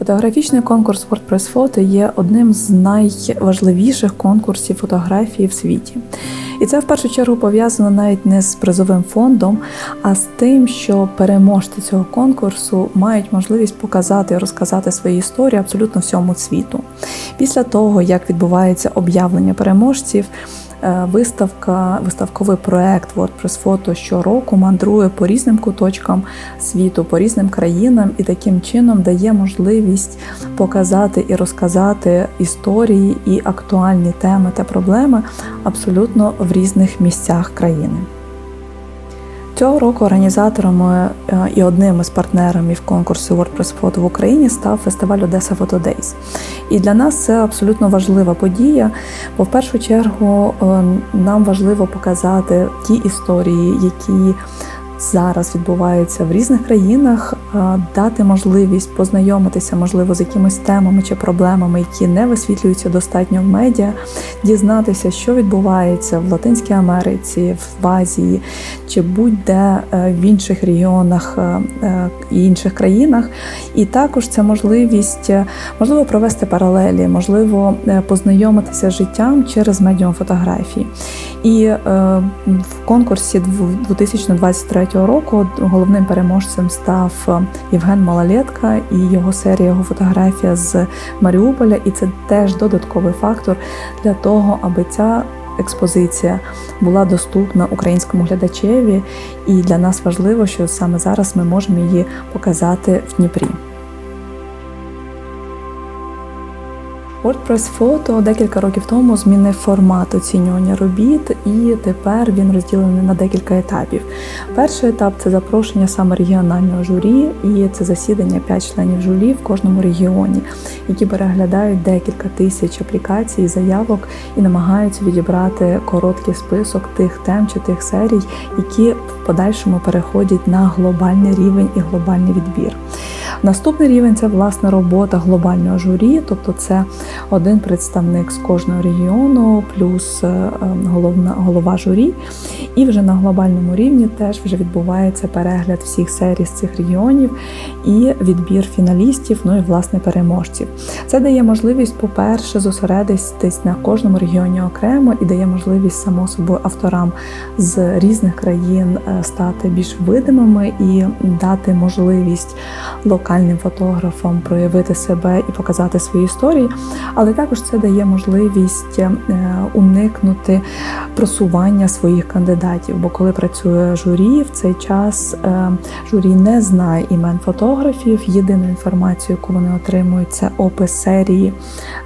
Фотографічний конкурс WordPress Photo є одним з найважливіших конкурсів фотографії в світі. І це в першу чергу пов'язано навіть не з призовим фондом, а з тим, що переможці цього конкурсу мають можливість показати і розказати свої історії абсолютно всьому світу. Після того, як відбувається об'явлення переможців, виставка, виставковий проект WordPress Photo щороку мандрує по різним куточкам світу, по різним країнам і таким чином дає можливість показати і розказати історії і актуальні теми та проблеми абсолютно в різних місцях країни. Цього року організаторами е, і одним із партнерів конкурсу WordPress Photo в Україні став фестиваль Одеса Photo Days. І для нас це абсолютно важлива подія, бо в першу чергу е, нам важливо показати ті історії, які зараз відбуваються в різних країнах, е, дати можливість познайомитися, можливо, з якимись темами чи проблемами, які не висвітлюються достатньо в медіа, дізнатися, що відбувається в Латинській Америці, в Азії чи будь-де е, в інших регіонах е, і інших країнах. І також це можливість можливо провести паралелі, можливо, познайомитися з життям через медіум фотографії. І в конкурсі 2023 року головним переможцем став Євген Малолетка і його серія його фотографія з Маріуполя. І це теж додатковий фактор для того, аби ця експозиція була доступна українському глядачеві. І для нас важливо, що саме зараз ми можемо її показати в Дніпрі. WordPress Photo декілька років тому змінив формат оцінювання робіт, і тепер він розділений на декілька етапів. Перший етап це запрошення саме регіонального журі, і це засідання 5 членів журі в кожному регіоні, які переглядають декілька тисяч аплікацій, заявок і намагаються відібрати короткий список тих тем чи тих серій, які в подальшому переходять на глобальний рівень і глобальний відбір. Наступний рівень це власне робота глобального журі, тобто це один представник з кожного регіону, плюс е, головна голова журі. І вже на глобальному рівні теж вже відбувається перегляд всіх серій з цих регіонів і відбір фіналістів, ну і власне переможців. Це дає можливість, по-перше, зосередитись на кожному регіоні окремо і дає можливість само собою авторам з різних країн е, стати більш видимими і дати можливість локальним фотографам проявити себе і показати свої історії, але також це дає можливість е, уникнути просування своїх кандидатів. Бо коли працює журі, в цей час е, журі не знає імен фотографів. Єдину інформацію, яку вони отримують, це опис серії,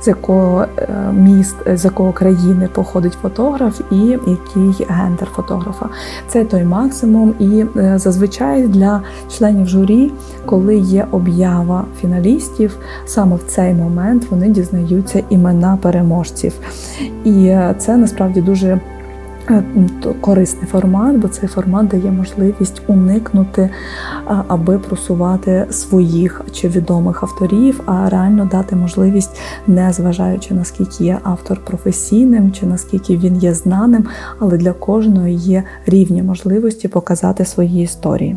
з якого е, міст, з якого країни походить фотограф, і який гендер фотографа. Це той максимум, і зазвичай для членів журі, коли є об'ява фіналістів, саме в цей момент вони дізнаються імена переможців. І це насправді дуже корисний формат, бо цей формат дає можливість уникнути, аби просувати своїх чи відомих авторів, а реально дати можливість, не зважаючи наскільки є автор професійним, чи наскільки він є знаним, але для кожного є рівні можливості показати свої історії.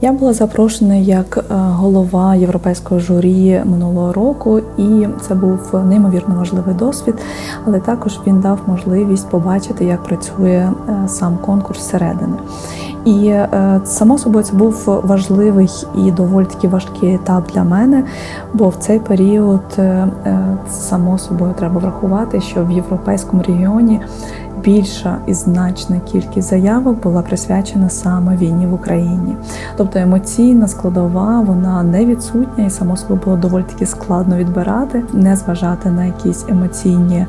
Я була запрошена як е, голова європейського журі минулого року, і це був неймовірно важливий досвід, але також він дав можливість побачити, як працює е, сам конкурс зсередини. І е, само собою це був важливий і доволі таки важкий етап для мене, бо в цей період само собою треба врахувати, що в європейському регіоні більша і значна кількість заявок була присвячена саме війні в Україні. Тобто емоційна складова вона не відсутня, і само собою було доволі таки складно відбирати, не зважати на якісь емоційні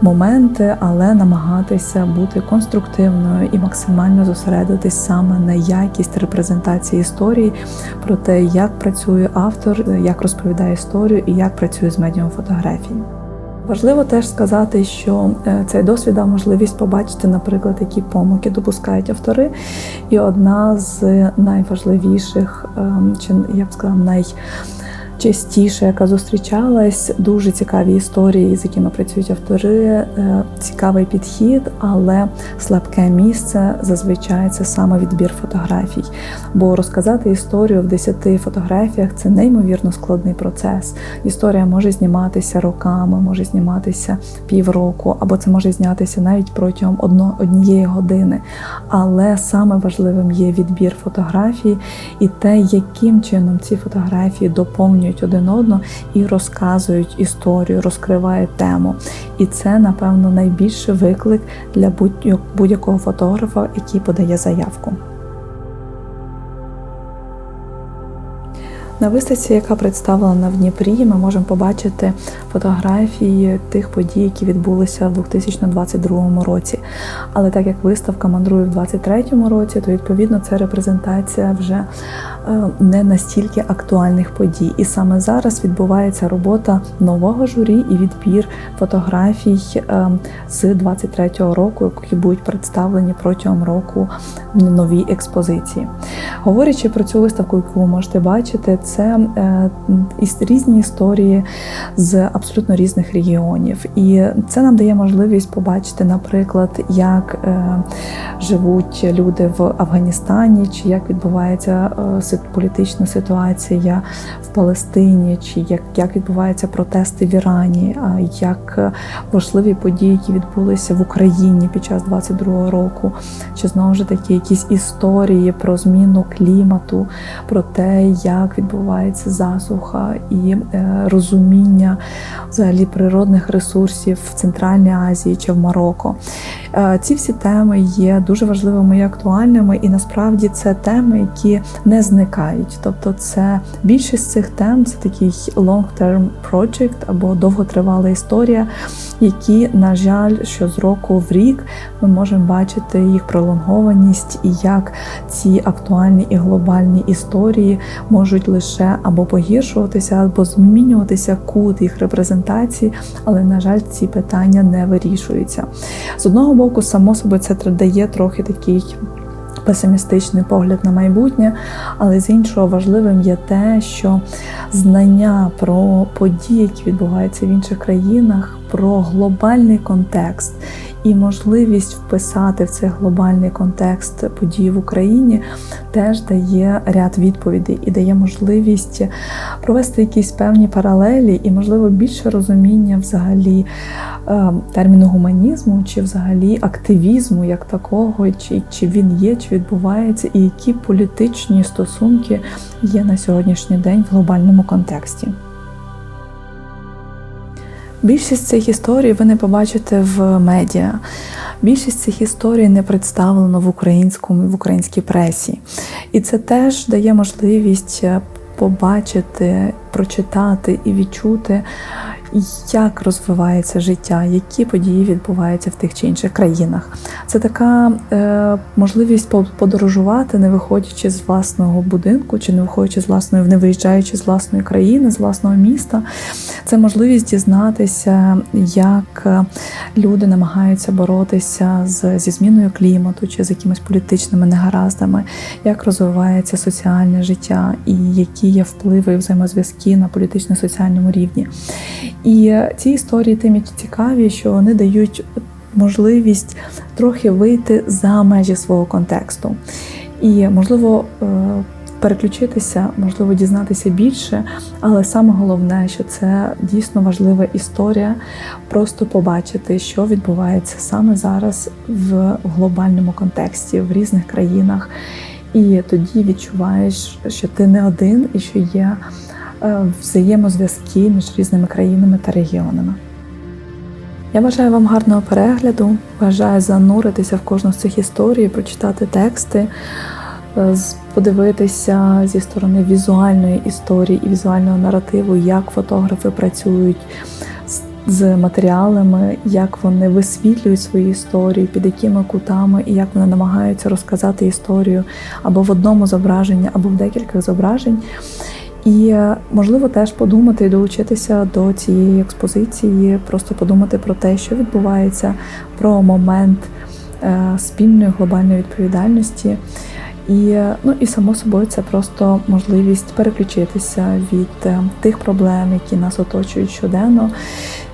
моменти, але намагатися бути конструктивною і максимально зосередитись саме на якість репрезентації історії, про те, як працює автор, як розповідає історію і як працює з медіум фотографії. Важливо теж сказати, що е, цей досвід дав можливість побачити, наприклад, які помилки допускають автори. І одна з найважливіших, ем, чи я б сказала, най найчастіше, яка зустрічалась, дуже цікаві історії, з якими працюють автори, е, цікавий підхід, але слабке місце зазвичай це саме відбір фотографій. Бо розказати історію в 10 фотографіях це неймовірно складний процес. Історія може зніматися роками, може зніматися півроку, або це може знятися навіть протягом одно, однієї години. Але саме важливим є відбір фотографій і те, яким чином ці фотографії доповнюють один одного і розказують історію, розкривають тему. І це, напевно, найбільший виклик для будь-якого фотографа, який подає заявку. На виставці, яка представлена в Дніпрі, ми можемо побачити фотографії тих подій, які відбулися в 2022 році. Але так як виставка мандрує в 2023 році, то відповідно це репрезентація вже не настільки актуальних подій. І саме зараз відбувається робота нового журі і відбір фотографій е, з 23-го року, які будуть представлені протягом року в новій експозиції. Говорячи про цю виставку, яку ви можете бачити, це е, різні історії з абсолютно різних регіонів, і це нам дає можливість побачити, наприклад, як е, живуть люди в Афганістані, чи як відбувається е, політична ситуація в Палестині, чи як, як відбуваються протести в Ірані, як важливі події, які відбулися в Україні під час 22-го року, чи знову ж таки якісь історії про зміну клімату, про те, як відбувається засуха і е, розуміння взагалі природних ресурсів в Центральній Азії чи в Марокко. Е, ці всі теми є дуже важливими і актуальними, і насправді це теми, які не зникають. Тобто, це більшість цих тем це такий long-term project або довготривала історія, які, на жаль, що з року в рік ми можемо бачити їх пролонгованість і як ці актуальні і глобальні історії можуть лише або погіршуватися, або змінюватися кут їх репрезентації, але на жаль, ці питання не вирішуються. З одного боку, само собою, це дає трохи такий. Песимістичний погляд на майбутнє, але з іншого важливим є те, що знання про події, які відбуваються в інших країнах, про глобальний контекст і можливість вписати в цей глобальний контекст подій в Україні теж дає ряд відповідей і дає можливість провести якісь певні паралелі і, можливо, більше розуміння взагалі е, терміну гуманізму, чи взагалі активізму як такого, чи, чи він є, чи відбувається, і які політичні стосунки є на сьогоднішній день в глобальному контексті. Більшість цих історій ви не побачите в медіа. Більшість цих історій не представлено в українському в українській пресі. І це теж дає можливість побачити, прочитати і відчути, як розвивається життя, які події відбуваються в тих чи інших країнах. Це така е, можливість подорожувати, не виходячи з власного будинку, чи не виходячи з власної, не виїжджаючи з власної країни, з власного міста. Це можливість дізнатися, як е, люди намагаються боротися з, зі зміною клімату чи з якимись політичними негараздами, як розвивається соціальне життя і які є впливи і взаємозв'язки на політично-соціальному рівні. І ці історії тим цікаві, що вони дають можливість трохи вийти за межі свого контексту. І, можливо, е, переключитися, можливо, дізнатися більше, але саме головне, що це дійсно важлива історія, просто побачити, що відбувається саме зараз в глобальному контексті в різних країнах. І тоді відчуваєш, що ти не один і що є взаємозв'язки між різними країнами та регіонами. Я бажаю вам гарного перегляду, бажаю зануритися в кожну з цих історій, прочитати тексти, е, подивитися зі сторони візуальної історії і візуального наративу, як фотографи працюють з матеріалами, як вони висвітлюють свої історії, під якими кутами і як вони намагаються розказати історію або в одному зображенні, або в декількох зображень. І е, можливо теж подумати і долучитися до цієї експозиції, просто подумати про те, що відбувається, про момент е, спільної глобальної відповідальності. І ну і само собою це просто можливість переключитися від е, тих проблем, які нас оточують щоденно,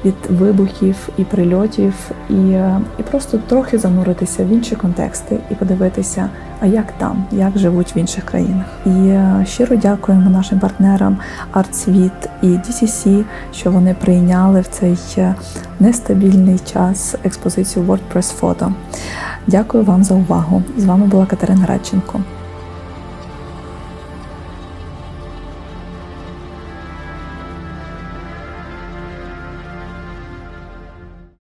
від вибухів і прильотів, і, е, і просто трохи зануритися в інші контексти і подивитися, а як там, як живуть в інших країнах. І е, щиро дякуємо нашим партнерам ArtSuite і DCC, що вони прийняли в цей е, нестабільний час експозицію WordPress Photo. Дякую вам за увагу. З вами була Катерина Радченко.